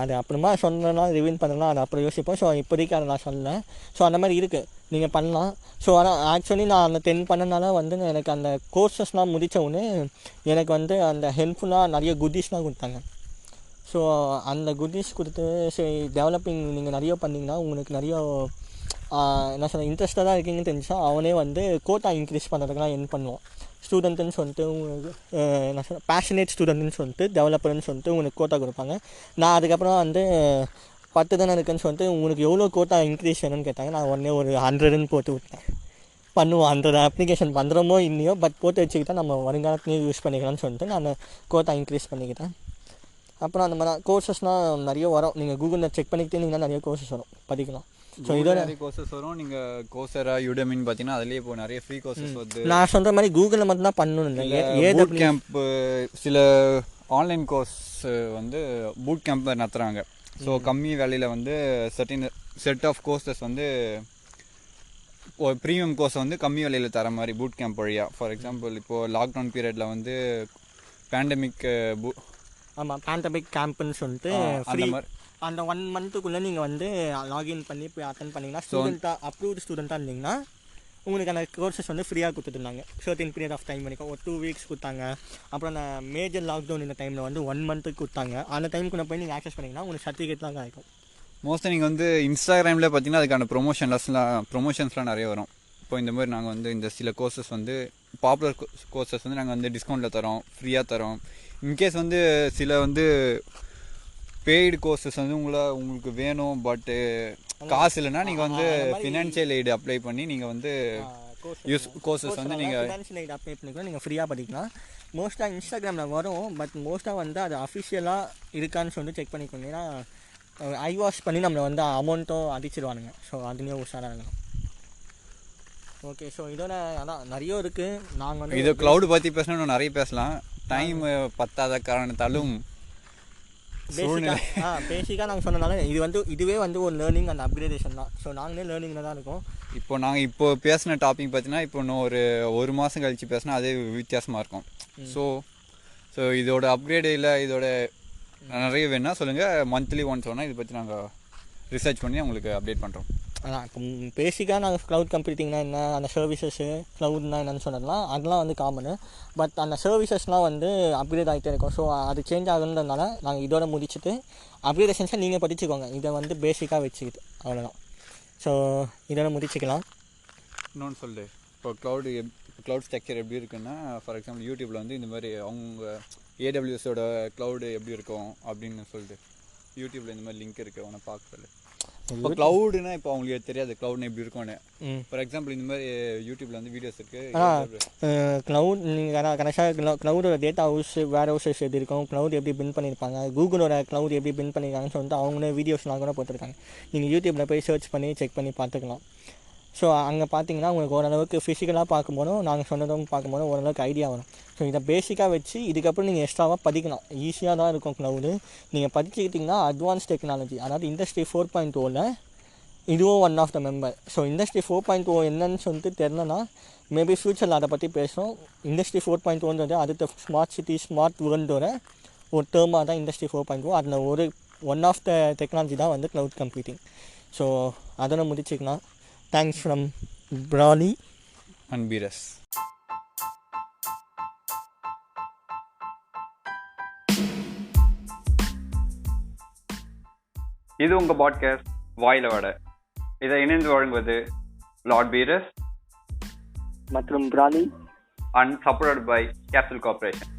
அது அப்புறமா சொன்னேன்னா ரிவீன் பண்ணலாம் அது அப்புறம் யோசிப்போம். ஸோ இப்போதைக்கு அதை நான் சொன்னேன் ஸோ அந்த மாதிரி இருக்குது நீங்கள் பண்ணலாம். ஸோ ஆனால் ஆக்சுவலி நான் அந்த டென் பண்ணனால வந்து எனக்கு அந்த கோர்சஸ்லாம் முடித்த உடனே எனக்கு வந்து அந்த ஹெல்ப்ஃபுல்லாக நிறைய குட்டீஸ்லாம் கொடுத்தாங்க. ஸோ அந்த குட்டீஸ் கொடுத்து சரி டெவலப்பிங் நீங்கள் நிறைய பண்ணிங்கன்னா உங்களுக்கு நிறைய என்ன சொல்ல இன்ட்ரெஸ்டாக இருக்கீங்கன்னு தெரிஞ்சா அவனே வந்து கோட்டா இன்க்ரீஸ் பண்ணுறதுக்குலாம் என் பண்ணுவான். ஸ்டூடெண்ட்டுன்னு சொல்லிட்டு உங்களுக்கு என்ன சொல்ல பேஷனேட் ஸ்டூடெண்ட்டுன்னு சொல்லிட்டு டெவலப்பர்னு சொல்லிட்டு உங்களுக்கு கோட்டா கொடுப்பாங்க. நான் அதுக்கப்புறம் வந்து பத்து தானே இருக்குன்னு சொல்லிட்டு உங்களுக்கு எவ்வளோ கோட்டா இன்க்ரீஸ் வேணும்னு கேட்டாங்க. நான் உடனே ஒரு ஹண்ட்ரடுன்னு போட்டு விட்டேன். பண்ணுவோம் அந்த அப்ளிகேஷன் பண்ணுறோமோ இல்லையோ பட் போட்டு வச்சுக்கிட்டா நம்ம வருங்காலத்துலேயும் யூஸ் பண்ணிக்கலாம்னு சொல்லிட்டு நான் கோட்டா இன்க்ரீஸ் பண்ணிக்கிட்டேன். அப்புறம் அந்த மாதிரி கோர்சஸ்னால் நிறைய வரும். நீங்கள் கூகுளில் செக் பண்ணிக்கிட்டே நீங்கள் நிறைய கோர்சஸ் வரும். படிக்கலாம். ஸோ இதோட நிறைய கோர்சஸ் வரும். நீங்கள் கோசரா யுடமின்னு பார்த்தீங்கன்னா அதுலேயே இப்போ நிறைய ஃப்ரீ கோர்சஸ் வருது நான் சொல்கிற மாதிரி கூகுளில் மட்டும்தான் பண்ணணும் இல்லை ஏ பூட் கேம்ப் சில ஆன்லைன் கோர்ஸ் வந்து பூட் கேம்ப் நடத்துகிறாங்க ஸோ கம்மி விலையில் வந்து செட்டின் செட் ஆஃப் கோர்சஸ் வந்து ஒரு ப்ரீமியம் கோர்ஸ் வந்து கம்மி விலையில் தர மாதிரி பூட் கேம்ப் வழியாக ஃபார் எக்ஸாம்பிள் இப்போது லாக்டவுன் பீரியடில் வந்து பேண்டமிக் ஆமாம் பேண்டமிக் கேம்ப்னு சொல்லிட்டு அந்த மாதிரி அந்த ஒன் மந்த்துக்குள்ளே நீங்கள் வந்து லாகின் பண்ணி போய் அட்டன் பண்ணிங்கன்னா ஸ்டூடெண்ட்டாக அப்ரூவ்டு ஸ்டூடெண்ட்டாக இருந்தீங்கன்னா உங்களுக்கு அந்த கோர்சஸ் வந்து ஃப்ரீயாக கொடுத்துருந்தாங்க சர்டின் பீரியட் ஆஃப் டைம் வரைக்கும். ஒரு டூ வீக்ஸ் கொடுத்தாங்க. அப்புறம் அந்த மேஜர் லாக்டவுன் இந்த டைமில் வந்து ஒன் மந்த்துக்கு கொடுத்தாங்க. அந்த டைமுக்குள்ள போய் நீங்கள் ஆக்சஸ் பண்ணிங்கன்னா உங்களுக்கு சர்டிஃபிகேட்லாம் கிடைக்கும். மோஸ்ட்டாக நீங்கள் வந்து இன்ஸ்டாகிராமில் பார்த்தீங்கன்னா அதுக்கான ப்ரொமோஷன்ஸ்லாம் ப்ரொமோஷன்ஸ்லாம் நிறைய வரும். இப்போ இந்த மாதிரி நாங்கள் வந்து இந்த சில கோர்சஸ் வந்து பாப்புலர் கோர்சஸ் வந்து நாங்கள் வந்து டிஸ்கவுண்ட்டில் தரோம் ஃப்ரீயாக தரோம். இன்கேஸ் வந்து சில வந்து பெய்டு கோர்சஸ் வந்து உங்களை உங்களுக்கு வேணும் பட்டு காசு இல்லைன்னா நீங்கள் வந்து ஃபினான்ஷியல் எய்டு அப்ளை பண்ணி நீங்கள் வந்து யூஸ் கோர்சஸ் வந்து நீங்கள் ஃபினான்ஷியல் எய்ட் அப்ளை பண்ணிக்கலாம். நீங்கள் ஃப்ரீயாக படிக்கலாம். மோஸ்ட்டாக இன்ஸ்டாகிராமில் வரும் பட் மோஸ்ட்டாக வந்து அது அஃபிஷியலாக இருக்கான்னு சொல்லிட்டு செக் பண்ணிக்கோங்க. ஏன்னா ஐ வாஷ் பண்ணி நம்மளை வந்து அமௌண்ட்டும் அடிச்சிடுவானுங்க ஸோ அதுலேயே உஷாராக இருக்கணும் ஓகே ஸோ இதோட அதான் நிறைய இருக்குது நாங்கள் வந்து இது க்ளவுட் பற்றி பேசணும் இன்னும் நிறைய பேசலாம். டைம் பத்தாத காரணத்தாலும் பேசிக்காக ஆ பேசிக்காக நாங்கள் சொன்னனால இது வந்து இதுவே வந்து ஒரு லேர்னிங் அண்ட் அப்கிரேடேஷன் தான். ஸோ நாங்களே லேர்னிங்கில் தான் இருக்கோம். இப்போ நாங்கள் இப்போ பேசின டாபிக் பார்த்தீங்கன்னா இப்போ இன்னும் ஒரு ஒரு மாதம் கழிச்சு பேசினா அதே வித்தியாசமாக இருக்கும். ஸோ ஸோ இதோட அப்கிரேடு இல்லை இதோட நிறைய வேணால் சொல்லுங்கள் மந்த்லி ஒன்ஸ் வேணால் இதை பற்றி நாங்கள் ரிசர்ச் பண்ணி உங்களுக்கு அப்டேட் பண்ணுறோம் அதான் இப்போ பேசிக்காக நாங்கள் க்ளவுட் கம்ப்யூட்டிங்னா என்ன அந்த சர்வீசஸ்ஸு க்ளவுட்னா என்னன்னு சொன்னதெல்லாம் அதெல்லாம் வந்து காமனு பட் அந்த சர்வீசஸ்லாம் வந்து அப்கிரேட் ஆகிட்டே இருக்கும். ஸோ அது சேஞ்ச் ஆகுன்றதுனால நாங்கள் இதோட முடிச்சுட்டு அப்கிரேடேஷன்ஸை நீங்கள் படிச்சுக்கோங்க. இதை வந்து பேசிக்காக வச்சுக்கிட்டு அவ்வளோதான் ஸோ இதோட முடிச்சுக்கலாம். இன்னொன்று சொல்லு. இப்போ க்ளவுடு எப் க்ளவுட் ஸ்ட்ரக்சர் எப்படி இருக்குன்னா ஃபார் எக்ஸாம்பிள் யூடியூப்பில் வந்து இந்த மாதிரி அவங்க ஏடபிள்யூஎஸோட க்ளவுடு எப்படி இருக்கும் அப்படின்னு சொல்லிட்டு யூடியூப்பில் இந்த மாதிரி லிங்க் இருக்குது உன்னை பார்க்க சொல்லு. இப்போ க்ளவுடுனா இப்போ அவங்களுக்கு தெரியாது. க்ளவுட்னா எப்படி இருக்கும்னு. ஃபார் எக்ஸாம்பிள் இந்த மாதிரி யூடியூப்பில் வந்து வீடியோஸ் ஆ. இருக்குது க்ளவுட் நீங்கள் கரெக்டாக க்ளவுடோட டேட்டா ஹவுஸ் வேர் ஹவுசஸ் எப்படி இருக்கும்? க்ளவுட் எப்படி பின் பண்ணியிருப்பாங்க? கூகுளோட க்ளவுட் எப்படி பின் பண்ணியிருக்காங்கன்னு சொல்லிட்டு அவங்களே வீடியோஸ்லாம் கூட போட்டிருக்காங்க. நீங்கள் யூடியூப்பில் போய் சர்ச் பண்ணி செக் பண்ணி பார்த்துக்கலாம். ஸோ அங்கே பார்த்தீங்கன்னா உங்களுக்கு ஓரளவுக்கு ஃபிசிக்கலாக பார்க்கும்போதும் நாங்கள் சொன்னதும் பார்க்கும்போது ஓரளவுக்கு ஐடியா வரும். ஸோ இதை பேசிக்காக வச்சு இதுக்கப்புறம் நீங்கள் எக்ஸ்ட்ராவாக படிக்கலாம் ஈஸியாக தான் இருக்கும் க்ளவுடு நீங்கள் படிச்சுக்கிட்டிங்கன்னா அட்வான்ஸ் டெக்னாலஜி அதாவது இண்டஸ்ட்ரி ஃபோர் பாயிண்ட் ஓவில் இதுவும் one of the member so industry four point O என்னன்னு சொல்லிட்டு தெரிலனா மேபி ஃப்யூச்சரில் அதை பற்றி பேசுகிறோம் இண்டஸ்ட்ரி ஃபோர் பாயிண்ட் ஓன்றது அடுத்த ஸ்மார்ட் சிட்டி ஸ்மார்ட் வேர்ல்டோட ஒரு டேர்மாக தான் இண்டஸ்ட்ரி ஃபோர் பாயிண்ட் ஓ அதில் ஒரு ஒன் ஆஃப் த டெக்னாலஜி தான் வந்து க்ளவுட் கம்ப்யூட்டிங் ஸோ அதனை முடிச்சுக்கலாம். தேங்க்ஸ் ஃப்ரம் ப்ராலி அண்ட் பீரஸ் இது உங்கள் பாட்காஸ்ட் வாயில வட. இதை இணைந்து வழங்குவது லார்ட் பீரஸ் மற்றும் ப்ராலி and support by capital corporation